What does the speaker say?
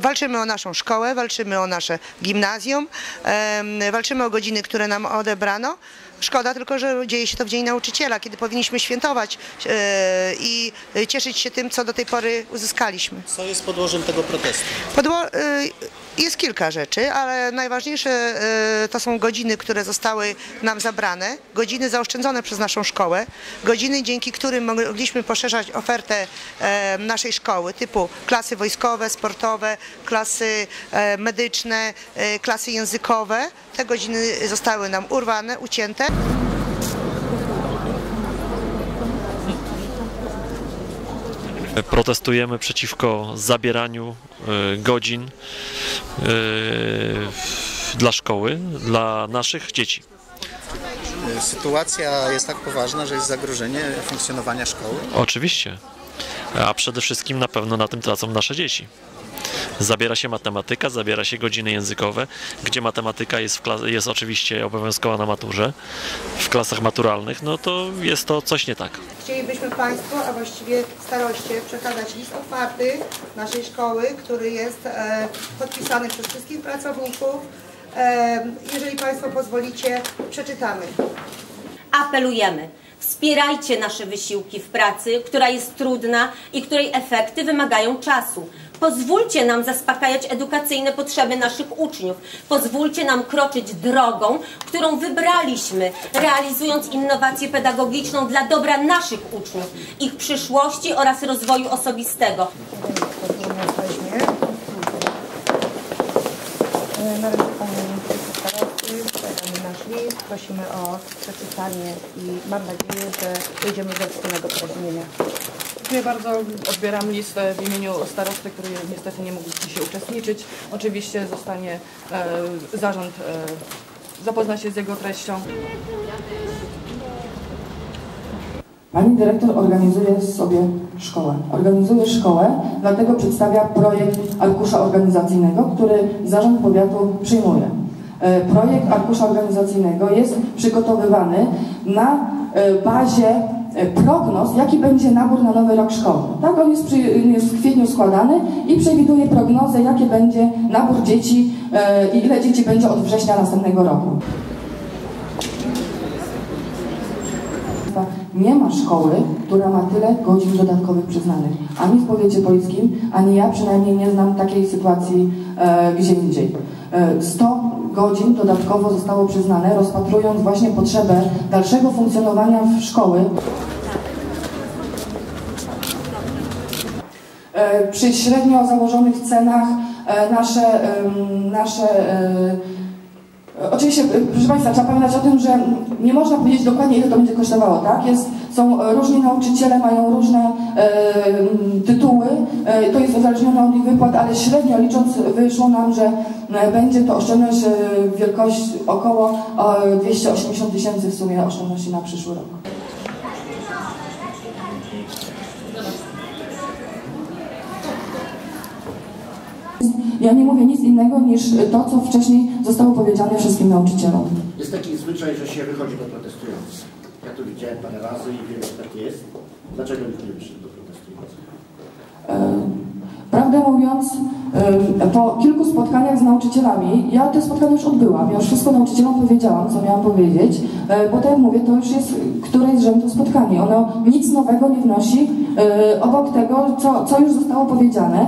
Walczymy o naszą szkołę, walczymy o nasze gimnazjum, walczymy o godziny, które nam odebrano. Szkoda tylko, że dzieje się to w Dzień Nauczyciela, kiedy powinniśmy świętować e, i cieszyć się tym, co do tej pory uzyskaliśmy. Co jest podłożem tego protestu? Podło- y, jest kilka rzeczy, ale najważniejsze y, to są godziny, które zostały nam zabrane, godziny zaoszczędzone przez naszą szkołę, godziny, dzięki którym mogliśmy poszerzać ofertę e, naszej szkoły, typu klasy wojskowe, sportowe, klasy e, medyczne, e, klasy językowe. Te godziny zostały nam urwane, ucięte. Protestujemy przeciwko zabieraniu e, godzin e, dla szkoły, dla naszych dzieci. Sytuacja jest tak poważna, że jest zagrożenie funkcjonowania szkoły. Oczywiście, a przede wszystkim na pewno na tym tracą nasze dzieci. Zabiera się matematyka, zabiera się godziny językowe, gdzie matematyka jest, jest oczywiście obowiązkowa na maturze, w klasach maturalnych, no to jest to coś nie tak. Chcielibyśmy Państwu, a właściwie staroście, przekazać list otwarty naszej szkoły, który jest e, podpisany przez wszystkich pracowników. E, jeżeli Państwo pozwolicie, przeczytamy. Apelujemy. Wspierajcie nasze wysiłki w pracy, która jest trudna i której efekty wymagają czasu. Pozwólcie nam zaspokajać edukacyjne potrzeby naszych uczniów. Pozwólcie nam kroczyć drogą, którą wybraliśmy, realizując innowację pedagogiczną dla dobra naszych uczniów, ich przyszłości oraz rozwoju osobistego. E, podamy nasz list, prosimy o przeczytanie i mam nadzieję, że wyjdziemy ze wspólnego porozumienia. Dziękuję bardzo. Odbieram listę w imieniu starosty, który niestety nie mógł dzisiaj uczestniczyć. Oczywiście zostanie e, zarząd e, zapozna się z jego treścią. Pani dyrektor organizuje sobie szkołę. Organizuje szkołę, dlatego przedstawia projekt arkusza organizacyjnego, który zarząd powiatu przyjmuje. E, Projekt arkusza organizacyjnego jest przygotowywany na e, bazie e, prognoz, jaki będzie nabór na nowy rok szkolny. Tak, on jest, przy, jest w kwietniu składany i przewiduje prognozę, jaki będzie nabór dzieci i ile dzieci będzie od września następnego roku. Nie ma szkoły, która ma tyle godzin dodatkowych przyznanych. Ani w powiecie polskim, ani ja przynajmniej nie znam takiej sytuacji e, gdzie indziej. E, 100 godzin dodatkowo zostało przyznane, rozpatrując właśnie potrzebę dalszego funkcjonowania w szkoły. E, Przy średnio założonych cenach e, nasze, nasze e, Oczywiście, proszę Państwa, trzeba pamiętać o tym, że nie można powiedzieć dokładnie, ile to będzie kosztowało, tak? Jest, są różni nauczyciele, mają różne e, tytuły, to jest uzależnione od ich wypłat, ale średnio licząc wyszło nam, że e, będzie to oszczędność e, wielkość około e, 280 tysięcy w sumie oszczędności na przyszły rok. Ja nie mówię nic innego niż to, co wcześniej zostało powiedziane wszystkim nauczycielom. Jest taki zwyczaj, że się wychodzi do protestujących. Ja to widziałem parę razy i wiem, że tak jest. Dlaczego nikt nie wyszedł do protestujących? E, Prawdę mówiąc, e, po kilku spotkaniach z nauczycielami, ja te spotkania już odbyłam, ja już wszystko nauczycielom powiedziałam, co miałam powiedzieć, e, bo tak jak mówię, to już jest któreś z rzędu spotkanie. Ono nic nowego nie wnosi obok tego, co, co już zostało powiedziane.